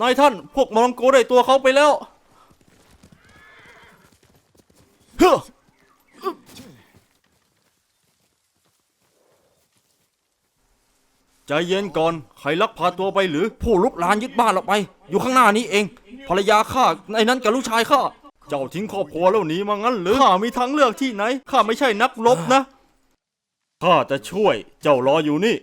นายท่าน พวกมองโกได้ตัวเขาไปแล้วเฮ้อใจเย็นก่อน ใครลักพาตัวไปหรือ ผู้ลุกลานยึดบ้านเราไป อยู่ข้างหน้านี้เอง ภรรยาข้าในนั้นกับลูกชายข้า เจ้าทิ้งครอบครัวแล้วหนีมางั้นหรือ ข้ามีทางเลือกที่ไหน ข้าไม่ใช่นักรบนะ ข้าจะช่วย เจ้ารออยู่นี่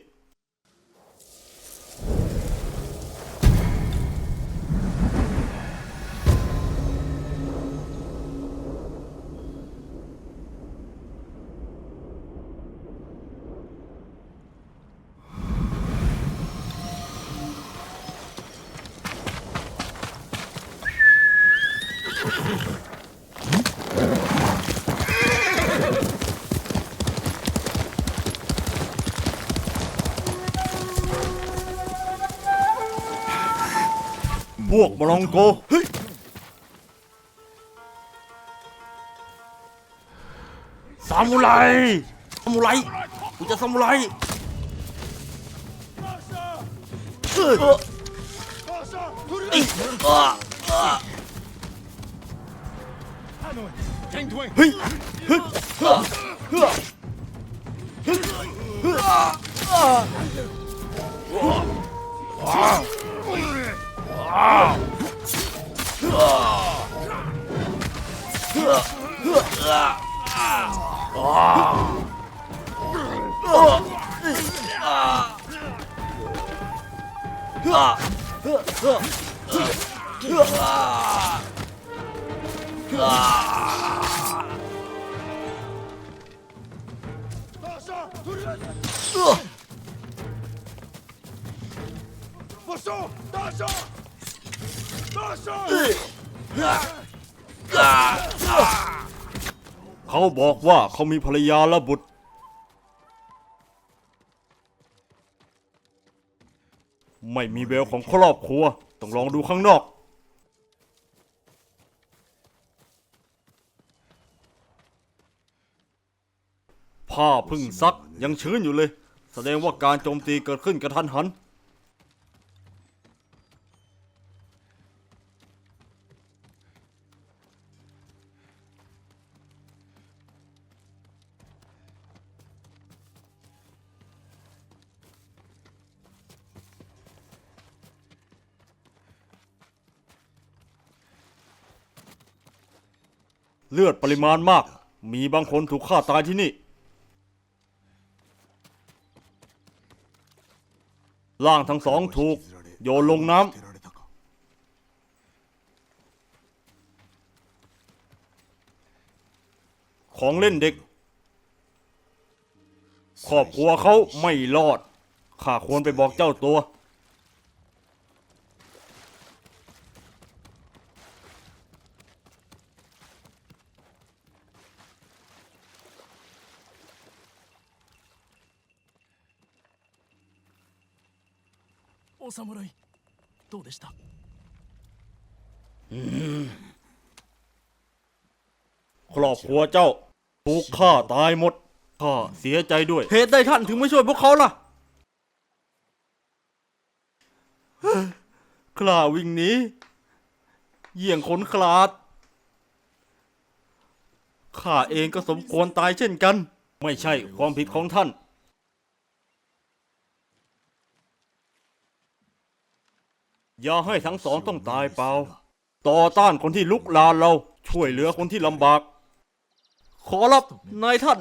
พวกมอลองโกเฮ้ยซามูไรซามูไรกูจะซามูไรเอ้ยเอ้ はいふっわっ เขาบอกว่าเขามีภรรยาและบุตร ไม่มีแววของครอบครัว ต้องลองดูข้างนอก ผ้าเพึ่งซักยังชื้นอยู่เลย แสดงว่าการโจมตีเกิดขึ้นกระทันหัน เลือดปริมาณมาก มีบางคนถูกฆ่าตายที่นี่ ร่างทั้งสองถูก โยนลงน้ำของเล่นเด็ก ครอบครัวเขาไม่รอด ข้าควรไปบอกเจ้าตัว お侍どうでした ครอบครัวเจ้าถูกฆ่าตายหมด ข้าเสียใจด้วย เหตุใดท่านถึงไม่ช่วยพวกเขาล่ะข้าวิ่งหนีเยี่ยงขนขลาด ข้าเองก็สมควรตายเช่นกัน ไม่ใช่ความผิดของท่าน อย่าให้ทั้งสองต้องตายเปล่า ต่อต้านคนที่ลุกลานเรา ช่วยเหลือคนที่ลำบาก ขอรับนายท่าน